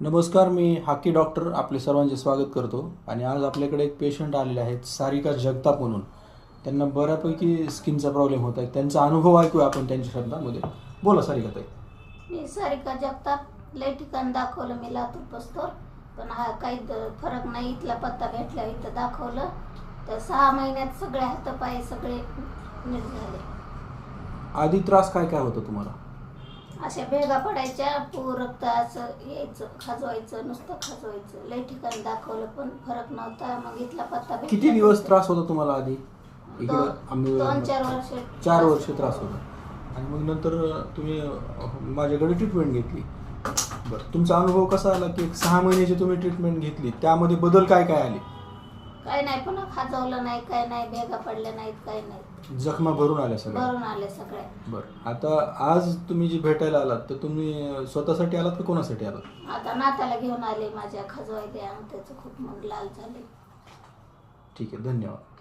नमस्कार मी hockey doctor आपले सर्वांचे स्वागत करतो. आणि आज आपल्याकडे एक पेशंट आलेले आहेत सारिका जगताप म्हणून. त्यांना बऱ्यापैकी स्किनचा प्रॉब्लेम होत आहे. त्यांचा अनुभव ऐकूया आपण त्यांच्या शब्दामध्ये. बोला सारिका ताई. मी सारिका जगताप लय ठिकाण दाखवलं मी लातूर पस्तोर पण हा काही फरक नाही. इथला पत्ता भेटला इथं दाखवलं. तर सहा महिन्यात सगळे हातपाय सगळे नीट झाले. आधी त्रास काय काय होतं तुम्हाला? अशा भेगा पडायच्या पू रक्त असं यायचं खाजवायचं नुसतं खाजवायचं. लय ठिकाण दाखवलं पण फरक नव्हता. मग इथला पत्ता भेटला किती दिवस त्रास होता तुम्हाला आधी? इकडं दोन आम्ही दोन चार वर्ष चार वर्ष त्रास होता. आणि मग नंतर तुम्ही माझ्याकडे ट्रीटमेंट घेतली. बरं तुमचा अनुभव कसा आला की एक सहा महिन्याची तुम्ही ट्रीटमेंट घेतली? त्यामध्ये बदल काय काय आले? काय नाही पुन्हा खाजवलं नाही काय नाही भेगा पडल्या नाहीत काय नाही जखमा भरून आल्या सगळ्या. भरून आले सगळे बरं. आता आज तुम्ही जी भेटायला आलात तर तुम्ही स्वतःसाठी आलात का कोणासाठी आलात? आता नाताला घेऊन आले माझ्या खजवाय द्या त्याचं खूप मग लाल झाले ठीक आहे धन्यवाद.